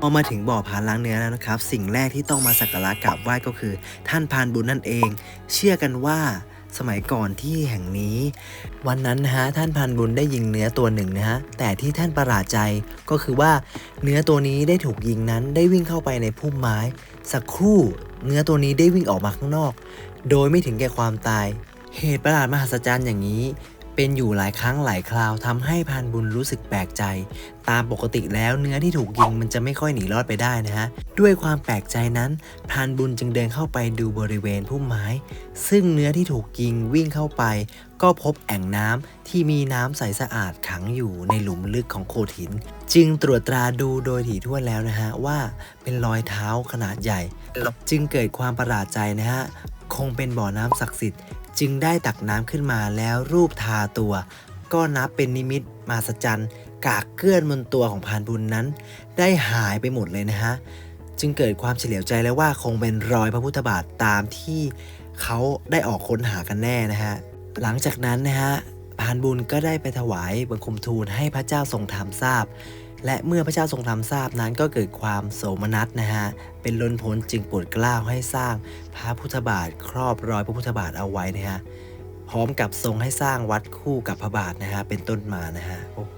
พอมาถึงบ่อพานล้างเนื้อแล้วนะครับ สิ่งแรกที่ต้องมาสักการะกราบไหว้ก็คือ ท่านพานบุญนั่นเอง เชื่อกันว่าสมัยก่อนที่แห่งนี้ วันนั้นนะฮะท่านพานบุญได้ยิงเนื้อตัวหนึ่งนะฮะแต่ที่ท่านประหลาดใจก็คือว่าเนื้อตัวนี้ได้ถูกยิงนั้นได้วิ่งเข้าไปในพุ่มไม้ สักครู่เนื้อตัวนี้ได้วิ่งออกมาข้างนอก โดยไม่ถึงแก่ความตาย เหตุประหลาดมหัศจรรย์อย่างนี้ เป็นอยู่หลายครั้งหลายคราวทำให้พานบุญรู้สึกแปลกใจ ตามปกติแล้วเนื้อที่ถูกยิงมันจะไม่ค่อยหนีรอดไปได้นะฮะ ด้วยความแปลกใจนั้นพานบุญจึงเดินเข้าไปดูบริเวณพุ่มไม้ ซึ่งเนื้อที่ถูกยิงวิ่งเข้าไป ก็พบแอ่งน้ำที่มีน้ำใสสะอาดขังอยู่ในหลุมลึกของโขดหิน จึงตรวจตราดูโดยถี่ถ้วนแล้วนะฮะว่าเป็นรอยเท้าขนาดใหญ่ จึงเกิดความประหลาดใจนะฮะคงเป็นบ่อน้ำศักดิ์สิทธิ์ จึงได้ตักน้ำขึ้นมาแล้วรูปทาตัว ก็นับเป็นนิมิตมหัศจรรย์กากเกลื่อนบนตัวของพานบุญนั้น ได้หายไปหมดเลยนะฮะ จึงเกิดความเฉลียวใจแล้วว่าคงเป็นรอยพระพุทธบาทตามที่เขาได้ออกค้นหากันแน่นะฮะ หลังจากนั้นนะฮะพานบุญก็ได้ไปถวายบังคมทูลให้พระเจ้าทรงธรรมทราบ และเมื่อพระเจ้าทรงทำทราบนั้นก็เกิดความโสมนัสนะฮะ เป็นล้นพ้นจึงโปรดเกล้าให้สร้างพระพุทธบาทครอบรอยพระพุทธบาทเอาไว้นะฮะ พร้อมกับทรงให้สร้างวัดคู่กับพระบาทนะฮะ เป็นต้นมานะฮะโอ้โห